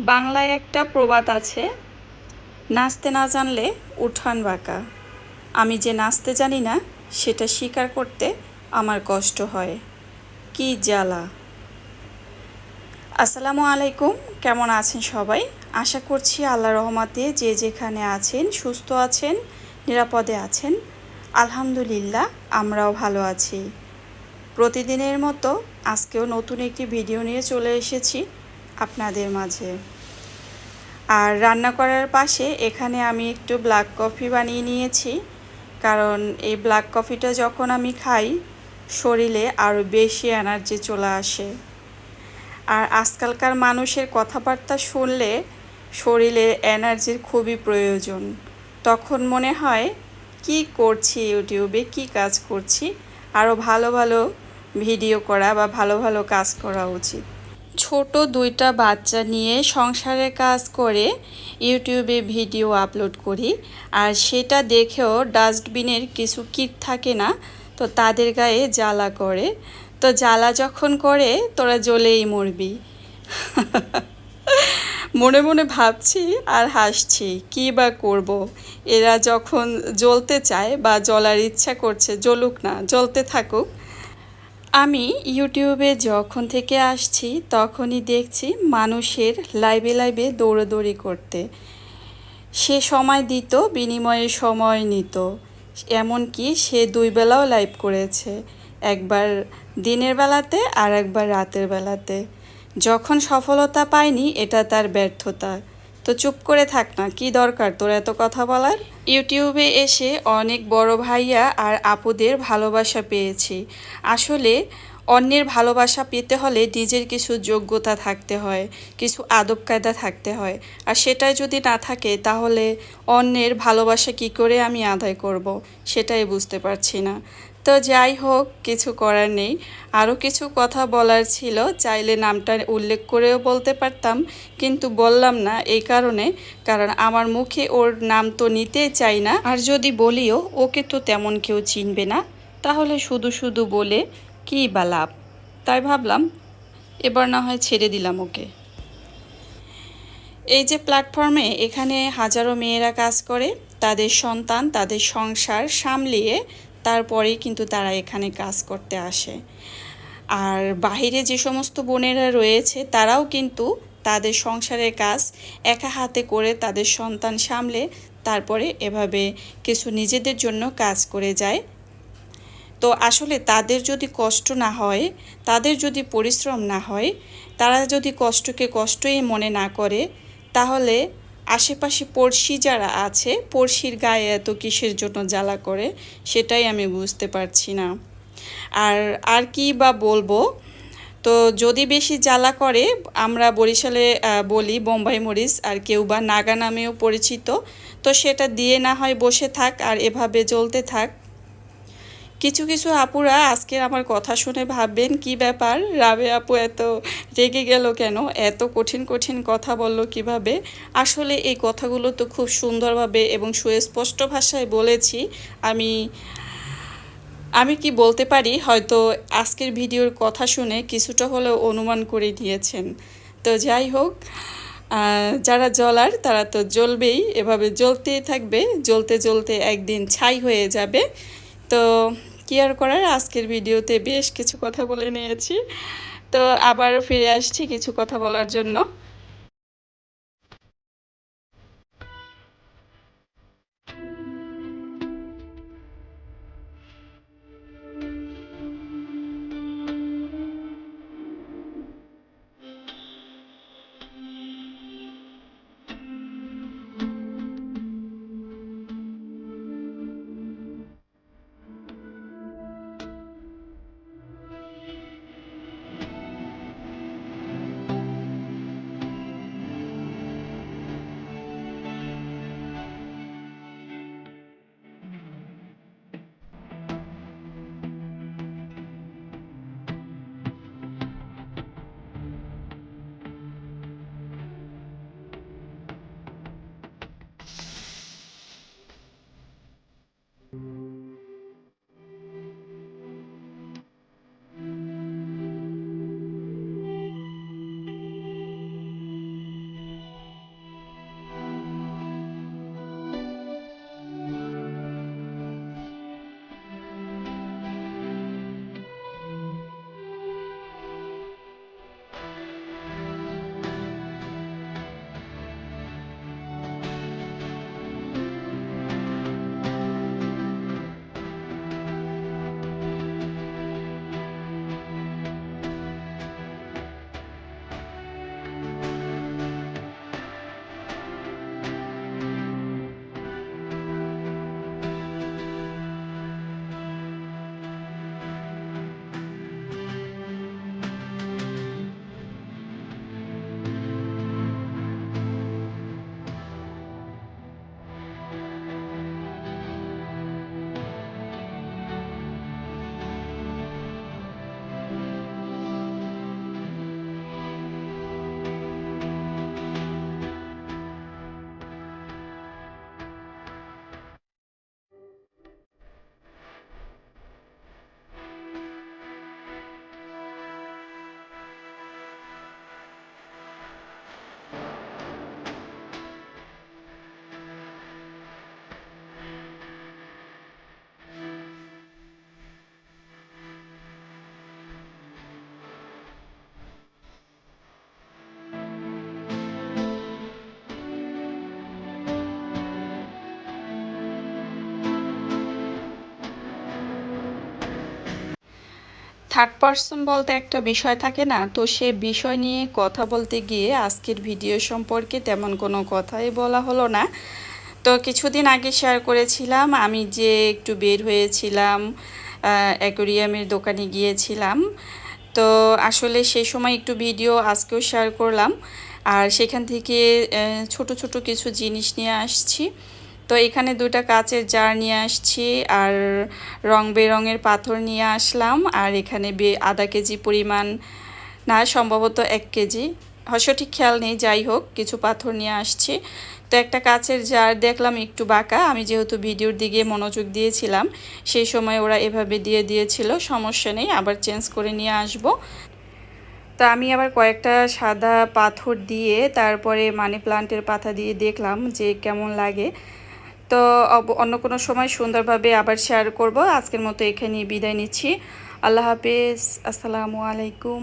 বাংলায় একটা প্রবাদ আছে, নাচতে না জানলে উঠান বাঁকা। আমি যে নাচতে জানি না, সেটা স্বীকার করতে আমার কষ্ট হয়। কি জ্বালা। আসসালামু আলাইকুম, কেমন আছেন সবাই? আশা করছি আল্লাহ রহমাতে যে যেখানে আছেন, সুস্থ আছেন, নিরাপদে আছেন। আলহামদুলিল্লাহ, আমরাও ভালো আছি। প্রতিদিনের মতো আজকেও নতুন একটি ভিডিও নিয়ে চলে এসেছি। আপনাদের মাঝে। আর রান্না করার পাশে এখানে আমি একটু ব্ল্যাক কফি বানিয়ে নিয়েছি। কারণ এই ব্ল্যাক কফিটা যখন আমি খাই, শরীরে আরও বেশি এনার্জি চলে আসে। আর আজকালকার মানুষের কথাবার্তা শুনলে শরীরে এনার্জির খুবই প্রয়োজন। তখন মনে হয়, কি করছি ইউটিউবে? কি কাজ করছি? আরও ভালো ভালো ভিডিও করা বা ভালো ভালো কাজ করা উচিত। ছোট দুইটা বাচ্চা নিয়ে সংসারের কাজ করে ইউটিউবে ভিডিও আপলোড করি। আর সেটা দেখেও ডাস্টবিনের কিছু কিট থাকে না, তো তাদের গায়ে জ্বালা করে। তো জ্বালা যখন করে, তোরা জ্বলেই মরবি। মনে মনে ভাবছি আর হাসছি, কী বা করব। এরা যখন জ্বলতে চায় বা জ্বলার ইচ্ছা করছে, জ্বলুক না, জ্বলতে থাকুক আমি ইউটিউবে যখন থেকে আসছি, তখনই দেখছি মানুষের লাইভে লাইভে দৌড়োদৌড়ি করতে। সে সময় দিত, বিনিময়ে সময় নিত। এমনকি সে দুই বেলাও লাইভ করেছে। একবার দিনের বেলাতে আর একবার রাতের বেলাতে। যখন সফলতা পায়নি এটা তার ব্যর্থতা। তো চুপ করে থাক না, কি দরকার তোর এত কথা বলার? ইউটিউবে এসে অনেক বড় ভাইয়া আর আপুদের ভালোবাসা পেয়েছি। আসলে অন্যের ভালোবাসা পেতে হলে নিজের কিছু যোগ্যতা থাকতে হয়, কিছু আদব কায়দা থাকতে হয়। আর সেটাই যদি না থাকে, তাহলে অন্যের ভালোবাসা কি করে আমি আদায় করব? সেটাই বুঝতে পারছি না। তো যাই হোক, কিছু করার নেই। আরও কিছু কথা বলার ছিল, চাইলে নামটা উল্লেখ করেও বলতে পারতাম, কিন্তু বললাম না এই কারণে, কারণ আমার মুখে ওর নাম তো নিতে চাই না। আর যদি বলিও, ওকে তো তেমন কেউ চিনবে না। তাহলে শুধু শুধু বলে, কী বা লাভ? তাই ভাবলাম, এবার না হয় ছেড়ে দিলাম ওকে। এই যে প্ল্যাটফর্মে এখানে হাজারো মেয়েরা কাজ করে, তাদের সন্তান, তাদের সংসার সামলিয়ে তারপরেই কিন্তু তারা এখানে কাজ করতে আসে। আর বাহিরে যে সমস্ত বোনেরা রয়েছে, তারাও কিন্তু তাদের সংসারের কাজ একা হাতে করে তাদের সন্তান সামলে তারপরে এভাবে কিছু নিজেদের জন্য কাজ করে যায়। তো আসলে তাদের যদি কষ্ট না হয়, তাদের যদি পরিশ্রম না হয়, তারা যদি কষ্টকে কষ্টই মনে না করে, তাহলে আশেপাশে পড়শি যারা আছে, পড়শির গায়ে এত কিসের জন্য জ্বালা করে, সেটাই আমি বুঝতে পারছি না। আর আর কি বা বলব? তো যদি বেশি জ্বালা করে, আমরা বরিশালে বলি বোম্বাই মরিচ আর কেউ বা নাগা নামেও পরিচিত, তো সেটা দিয়ে না হয় বসে থাক আর এভাবে জ্বলতে থাক। কিছু কিছু আপুরা আজকের আমার কথা শুনে ভাববেন, কি ব্যাপার? রাবে আপু এত রেগে গেল কেন? এত কঠিন কঠিন কথা বলল কীভাবে? আসলে এই কথাগুলো তো খুব সুন্দরভাবে এবং সুস্পষ্ট ভাষায় বলেছি। আমি আমি কি বলতে পারি? হয়তো আজকের ভিডিওর কথা শুনে কিছুটা হলেও অনুমান করে দিয়েছেন। তো যাই হোক যারা জ্বলার তারা তো জ্বলবেই, এভাবে জ্বলতেই থাকবে। জ্বলতে জ্বলতে একদিন ছাই হয়ে যাবে। তো কি আর করার আজকের ভিডিওতে বেশ কিছু কথা বলে নিয়েছি। তো আবার ফিরে আসছি কিছু কথা বলার জন্য। থার্ড পার্সন বলতে একটা বিষয় থাকে না? তো সে বিষয় নিয়ে কথা বলতে গিয়ে আজকের ভিডিও সম্পর্কে তেমন কোনো কথাই বলা হলো না। তো কিছুদিন আগে শেয়ার করেছিলাম, আমি যে একটু বের হয়েছিলাম অ্যাকোরিয়ামের দোকানে গিয়েছিলাম। তো আসলে সে সময় একটু ভিডিও আজকেও শেয়ার করলাম। আর সেখান থেকে ছোট ছোট কিছু জিনিস নিয়ে আসছি। তো এখানে দুটা কাচের জার নিয়ে আসছি আর রং বেরঙের পাথর নিয়ে আসলাম আর এখানে আধা কেজি পরিমাণ না, সম্ভবত এক কেজি। সঠিক খেয়াল নেই, যাই হোক, কিছু পাথর নিয়ে আসছি। তো একটা কাচের জার দেখলাম একটু বাঁকা, আমি যেহেতু ভিডিওর দিকে মনোযোগ দিয়েছিলাম, সেই সময় ওরা এভাবে দিয়ে দিয়েছিল, সমস্যা নেই, আবার চেঞ্জ করে নিয়ে আসব। তো আমি আবার কয়েকটা সাদা পাথর দিয়ে তারপরে মানি প্লান্টের পাতা দিয়ে দেখলাম যে কেমন লাগে। তো অন্য কোনো সময় সুন্দরভাবে আবার শেয়ার করব। আজকের মতো এখানে বিদায় নিচ্ছি। আল্লাহ হাফেজ। আসসালামু আলাইকুম।